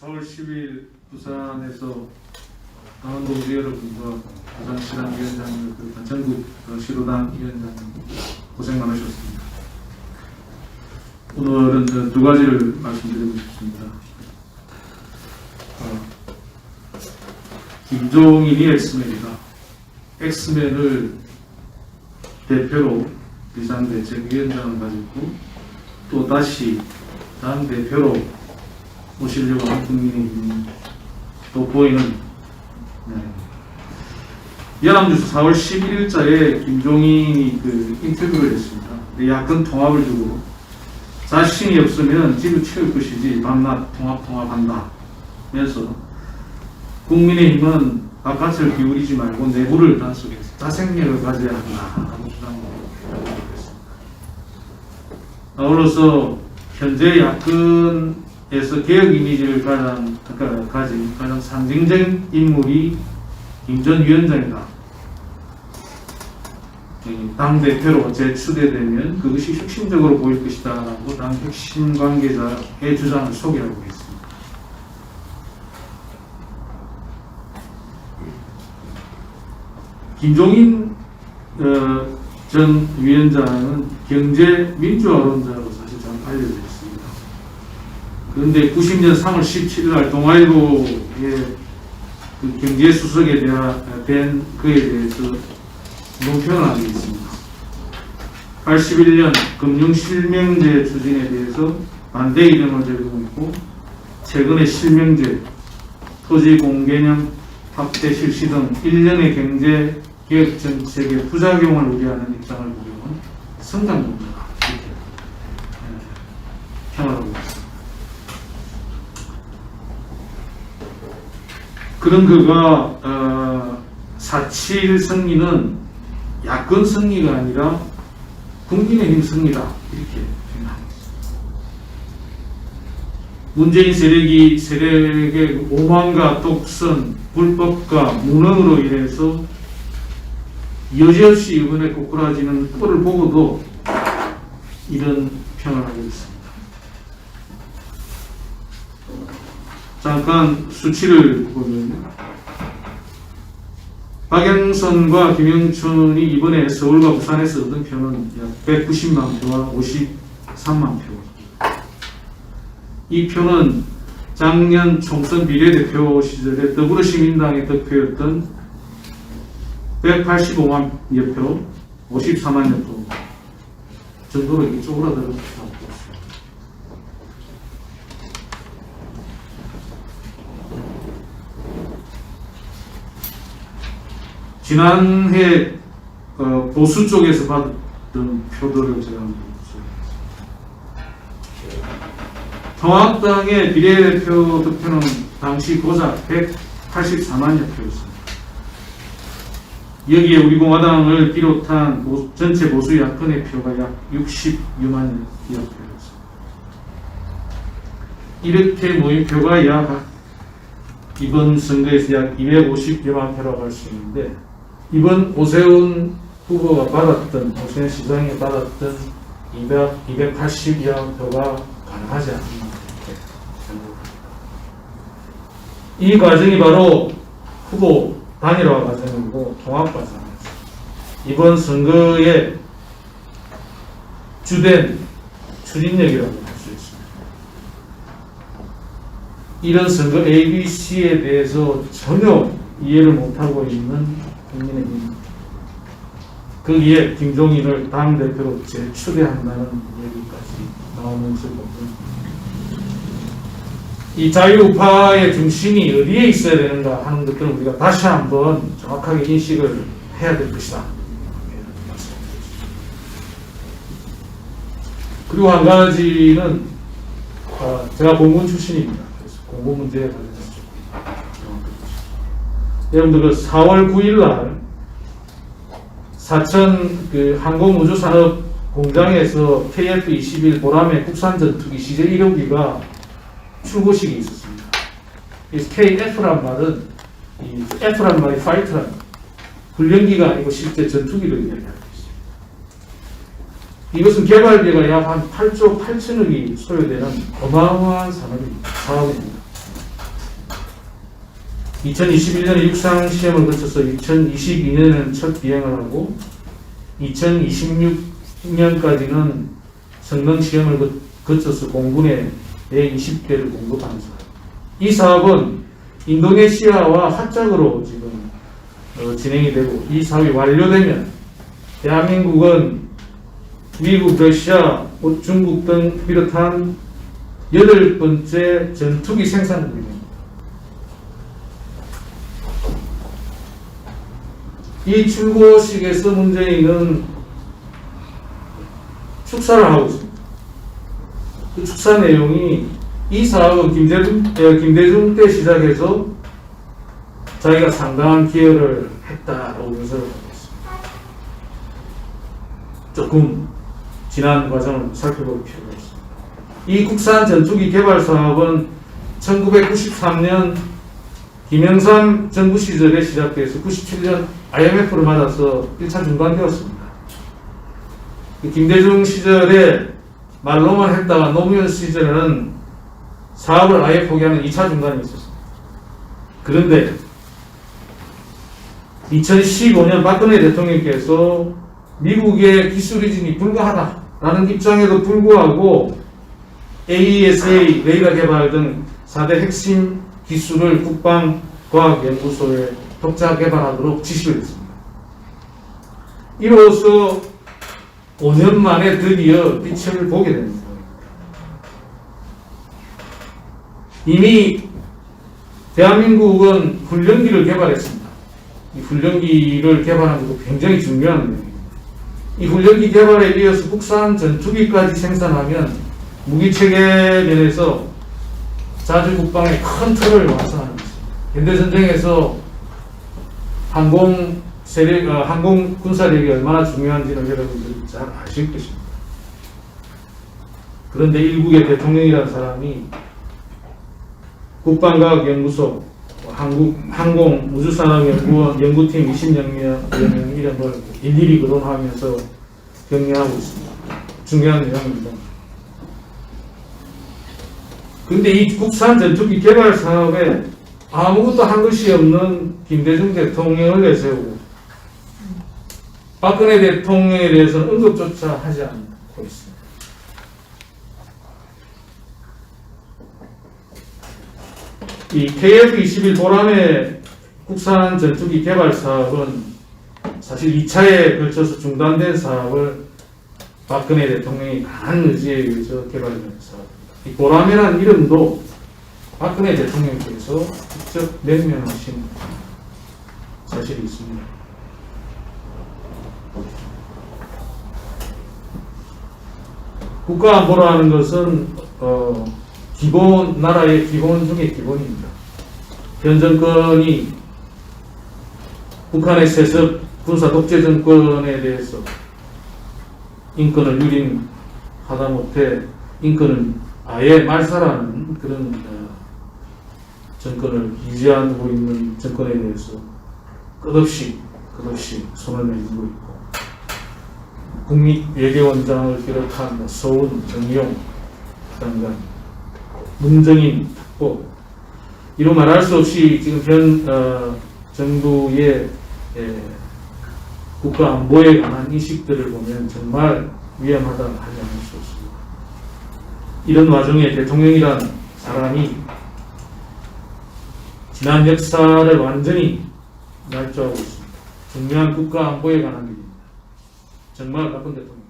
4월 10일 부산에서 강원도 우리 여러분과 부산시당 위원장님, 그 전국 어, 시로당 위원장님 고생 많으셨습니다. 오늘은 저두 가지를 말씀드리고 싶습니다. 어, 김종인이 엑스맨이다. 엑스맨을 대표로 비상대책위원장을 가지고 또 다시 당 대표로 모시려고 하는 국민의힘 또 보이는 네. 연합뉴스 4월 11일자에 김종인이 그 인터뷰를 했습니다. 야권 통합을 두고 자신이 없으면 집을 채울 것이지 밤낮 통합 통합한다. 그래서 국민의힘은 바깥을 기울이지 말고 내부를 단속해서 자생력을 가져야 한다. 라고 주장을 했습니다. 아울러서 현재 야권 에서 개혁 이미지를 가장, 가- 가진 가장 상징적인 인물이 김 전 위원장이다. 당 대표로 재추대되면 그것이 혁신적으로 보일 것이다라고 당 핵심 관계자의 주장을 소개하고 있습니다. 김종인 어, 전 위원장은 경제 민주화론자로 사실 잘 알려져 있습니다. 그런데 90년 3월 17일 날 동아일보의 그 경제 수석에 대한 된 그에 대해서 논평을 하고 있습니다. 81년 금융 실명제 추진에 대해서 반대 의견을 제공했고 최근에 실명제, 토지 공개념 확대 실시 등 일련의 경제 개혁 정책의 부작용을 우려하는 입장을 보이는 성장국이다 이렇게 예, 평하고 있습니다. 그런 그가 어, 4.7 승리는 야권 승리가 아니라 국민의힘 승리다 이렇게 생각합니다. 문재인 세력이 세력의 오만과 독선, 불법과 무능으로 인해서 여지없이 이번에 꼬꾸라지는 꼴을 보고도 이런 평을 하고 있습니다. 잠깐 수치를 보면 박영선과 김영춘이 이번에 서울과 부산에서 얻은 표는 약 190만 표와 53만 표. 이 표는 작년 총선 비례대표 시절에 더불어시민당의 득표였던 185만 여 표, 54만 여 표 정도로 이게 쪼그라들었다고 보습니다 지난해 어, 보수 쪽에서 받았던 표들을 제가 한번. 통합당의 비례대표 득표는 당시 고작 184만여 표였습니다. 여기에 우리 공화당을 비롯한 모- 전체 보수 야권의 표가 약 60여만여 표였습니다. 이렇게 모인 표가 약 이번 선거에서 약 250여만 표라고 할 수 있는데 이번 오세훈 후보가 받았던 오세훈 시장이 받았던 200, 280여만 표가 가능하지 생각합니다. 이 과정이 바로 후보 단일화 과정이고 통합 과정입니다. 이번 선거의 주된 추진력이라고 할 수 있습니다. 이런 선거 ABC에 대해서 전혀 이해를 못하고 있는 국민의힘 거기에 김종인을 당대표로 재추대한다는 얘기까지 나오는 보면 이 자유우파의 중심이 어디에 있어야 되는가 하는 것들을 우리가 다시 한번 정확하게 인식을 해야 될 것이다. 그리고 한 가지는 어, 제가 공군 출신입니다. 그래서 공군 문제에 조금 여러분들 그 4월 9일 날 사천 그 항공우주산업 공장에서 KF-21 보람의 국산 전투기 CJ 1호기가 출고식이 있었습니다. 이 KF란 말은 이 F란 말이 파이터란 훈련기가 아니고 실제 전투기를 이야기하고 있습니다. 이것은 개발비가 약 한 8조 8천억이 소요되는 어마어마한 산업입니다. 사업입니다. 2021년에 육상 시험을 거쳐서 2022년에는 첫 비행을 하고 2026년까지는 성능 시험을 거- 거쳐서 공군에 내 20대를 공급하는 사업. 이 사업은 인도네시아와 합작으로 지금 어, 진행이 되고 이 사업이 완료되면 대한민국은 미국, 러시아, 뭐 중국 등 비롯한 여덟 번째 전투기 생산국입니다. 이 출고식에서 문재인은 축사를 하고 있습니다. 그 축사 내용이 이 사업은 김대중, 에, 김대중 때 시작해서 자기가 상당한 기여를 했다라고 분석을 하고 있습니다. 조금 지난 과정을 살펴볼 필요가 있습니다. 이 국산 전투기 개발 사업은 1993년 김영삼 정부 시절에 시작돼서 97년 IMF를 맞아서 1차 중단되었습니다. 그 김대중 시절에 말로만 했다가 노무현 시절에는 사업을 아예 포기하는 2차 중단이 있었습니다. 그런데 2015년 박근혜 대통령께서 미국의 기술 이진이 불가하다라는 입장에도 불구하고 AESA, 레이더 개발 등 4대 핵심 기술을 국방과학연구소에 독자 개발하도록 지시를 했습니다. 이로써 5년 만에 드디어 빛을 보게 됩니다. 이미 대한민국은 훈련기를 개발했습니다. 이 훈련기를 개발하는 것도 굉장히 중요한 내용입니다. 이 훈련기 개발에 이어서 국산 전투기까지 생산하면 무기체계 면에서 자주 국방의 큰 틀을 완성하는 것입니다. 현대 전쟁에서 항공 세력, 어, 항공 군사력이 얼마나 중요한지는 여러분들이 잘 아실 것입니다. 그런데 일국의 대통령이라는 사람이 국방과학연구소, 한국 항공 우주산업연구원 연구팀 20명 이름을 일일이 거론하면서 격려하고 있습니다. 중요한 내용입니다. 근데 이 국산 전투기 개발 사업에 아무것도 한 것이 없는 김대중 대통령을 내세우고 박근혜 대통령에 대해서는 언급조차 하지 않고 있습니다. 이 KF-21 보람의 국산 전투기 개발 사업은 사실 2차에 걸쳐서 중단된 사업을 박근혜 대통령이 강한 의지에 의해서 개발된 사업입니다. 이 보람이라는 이름도 박근혜 대통령께서 직접 명명하신 사실이 있습니다. 국가안보라는 것은 어, 기본 나라의 기본 중에 기본입니다. 현 정권이 북한의 세습 군사 독재 정권에 대해서 인권을 유린하다 못해 인권을 아예 말살하는 그런 어, 정권을 유지하고 있는 정권에 대해서 끝없이 끝없이 손을 내밀고 있고 국립외교원장을 비롯한 뭐 서훈, 정용 장관, 문정인 특보 이로 말할 수 없이 지금 현 어, 정부의 예, 국가 안보에 관한 인식들을 보면 정말 위험하다 하지 않을 수. 이런 와중에 대통령이란 사람이 지난 역사를 완전히 날조하고 있습니다. 중요한 국가 안보에 관한 일입니다. 정말 나쁜 대통령.